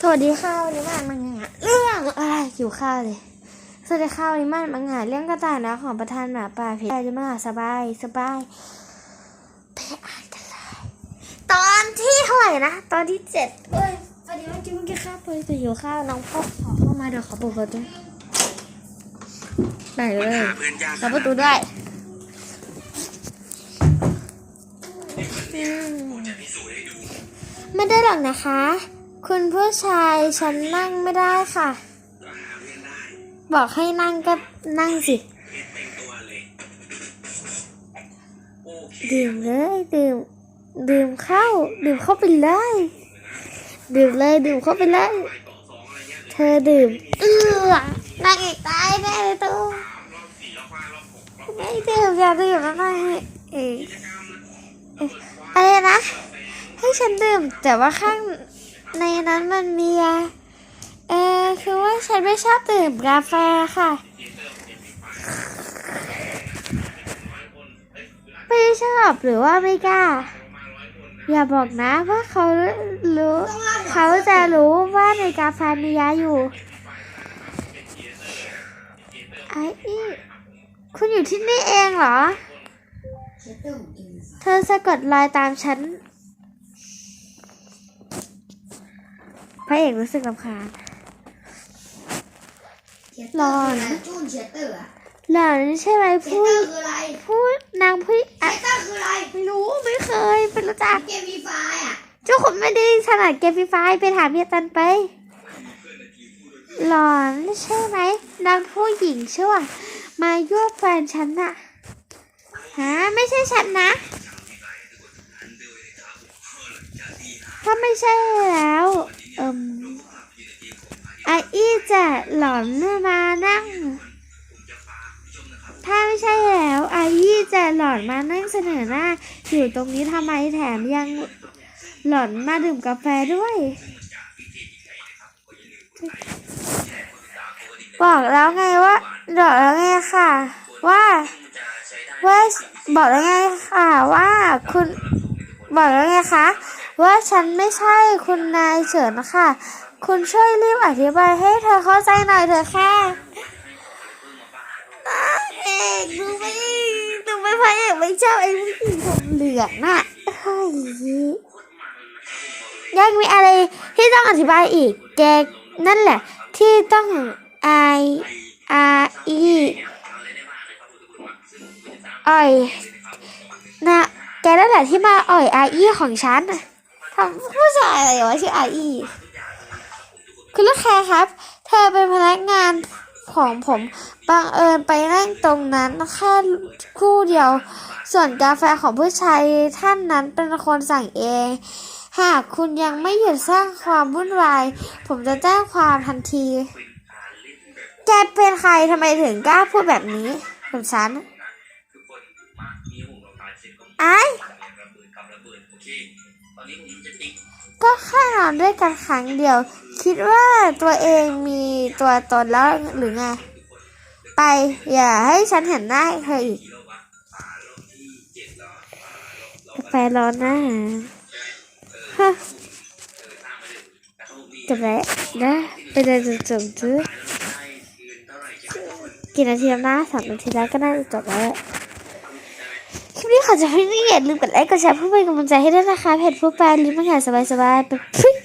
สวัสดีค่ะวันนี้มามังงะเรื่องอะไรหิวข้าวเลยสวัสดีค่ะวันนี้มามังงะเรื่องกระต่ายนะของประธานหมาป่าเพชรจะมาสบายสบายไปอ่านกันเลยตอนที่เท่าไหร่นะตอนที่เจ็ดเอ้ยสวันนี้เมื่อกี้มกินข้าวเปิดแต่หิวข้าวน้องพ่อขอเข้ามาเดี๋ยวขอเปิดประตูได้เลยหาเพื่อนยากเปิดประตูด้วยอืมจะพิสูจน์ให้ดูไม่ได้หรอกนะคะ คุณผู้ชายฉันนั่งไม่ได้ค่ะ บอกให้นั่งก็นั่งสิดื่มเลยดื่มดื่มเข้า ดื่มเข้าไปเลย ดื่มเลยดื่มเข้าไปเลย เธอดื่ม เอื้อนางเอกตายแน่เลยตัวไม่ดื่มอย่าดื่มนะนายเอ้ยกิจกรรมเอ๊ะอะไรนะให้ฉันดื่มแต่ว่าข้าง ในนั้นมันมียาเออคือว่าฉันไม่ชอบดื่มกาแฟค่ะ ไม่ชอบหรือว่าไม่กล้า อย่าบอกนะว่าเขารู้เขาจะรู้ว่าในกาแฟมียาอยู่ไอ้คุณอยู่ที่นี่เองเหรอ เธอสะกดรอยตามฉัน ระเอกรู้สึกรำคาญร้อนจูนเชตเตอร์อะหล่อนใช่ไหมเชตพูเตอดร์คืออะไรพูดนางพูดเชอะตเตอร์คืออะไรไม่รู้ไม่เคยเป็นรู้จัก เกมมีไฟอะเจ้าคนไม่ได้ถนัดเกมฟรีไฟร์ไปถามเฮียตันไป หลอนใช่ไหมนางผู้หญิงใช่ป่ะมายั่วแฟนฉันน่ะฮะไม่ใช่ฉันนะ ถ้าไม่ใช่แล้วเอิมไออี้ จะหลอนมานั่ง ถ้าไม่ใช่แล้วไออี้จะหลอนมานั่งเสนอหน้า อยู่ตรงนี้ทำไมแถมยังหลอนมาดื่มกาแฟด้วย บอกแล้วไงว่าบอกแล้วไงค่ะ ว่าว่าบอกแล้วไงค่ะว่าคุณ บอกแล้วไงคะ ว่าฉันไม่ใช่คุณนายเฉินค่ะ คุณช่วยรีบอธิบายให้เธอเข้าใจหน่อยเถอะค่ะนางเอกดูไม่ดูไม่พระเอกไม่ชอบไอ้ผู้หญิงผมเหลืองน่ะเฮ้ยยังมีอะไรที่ต้องอธิบายอีก แกนั่นแหละ ที่ต้อง I R E อ่อยนะแก นั่นแหละที่มาอ่อย R E ของฉันนะทำผู้ชายอะไรวะชื่อ R E คุณลูกค้าครับ เธอเป็นพนักงานของผมบังเอิญไปนั่งตรงนั้นแค่คู่เดียว ส่วนกาแฟของผู้ชายท่านนั้นเป็นคนสั่งเอง หากคุณยังไม่หยุดสร้างความวุ่นวาย ผมจะแจ้งความทันที แกเป็นใครทำไมถึงกล้าพูดแบบนี้กับฉัน ไอ้ก็แค่นอนด้วยกันครั้งเดียว คิดว่าตัวเองมีตัวตนแล้วหรือไง ไป อย่าให้ฉันเห็นหน้าเธออีกกี่รอบวะสาแฟร้อนนะฮะเออสร้างมาเลยแต่เขาบอกมีจบแล้วนะไปเดินจนจบซื้อได้เงินเท่าไหร่จะกี่นาทีแล้วนะสามนาทีแล้วก็น่าจะจบแล้ว คลิปนี้ขอจะให้นี่อย่าลืมกดไลค์กดแชร์เพื่อเป็นกำลังใจให้ด้วยนะคะเพจผู้แปลลิ้มันแห่สบายสบายๆไปพริก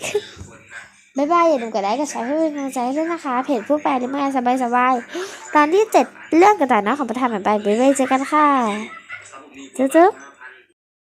บายบายอย่าลืมกดไลค์กดแชร์เพื่อเป็นกำลังใจให้ด้วยนะคะเพจผู้แปลลิ้มันแห่สบายสบายๆตอนที่เจ็ดเรื่องกระต่ายน้อยของประธานผ่านไปบ๊ายบายเจอกันค่ะเขาบอกมีจุ๊บจุ๊บห้า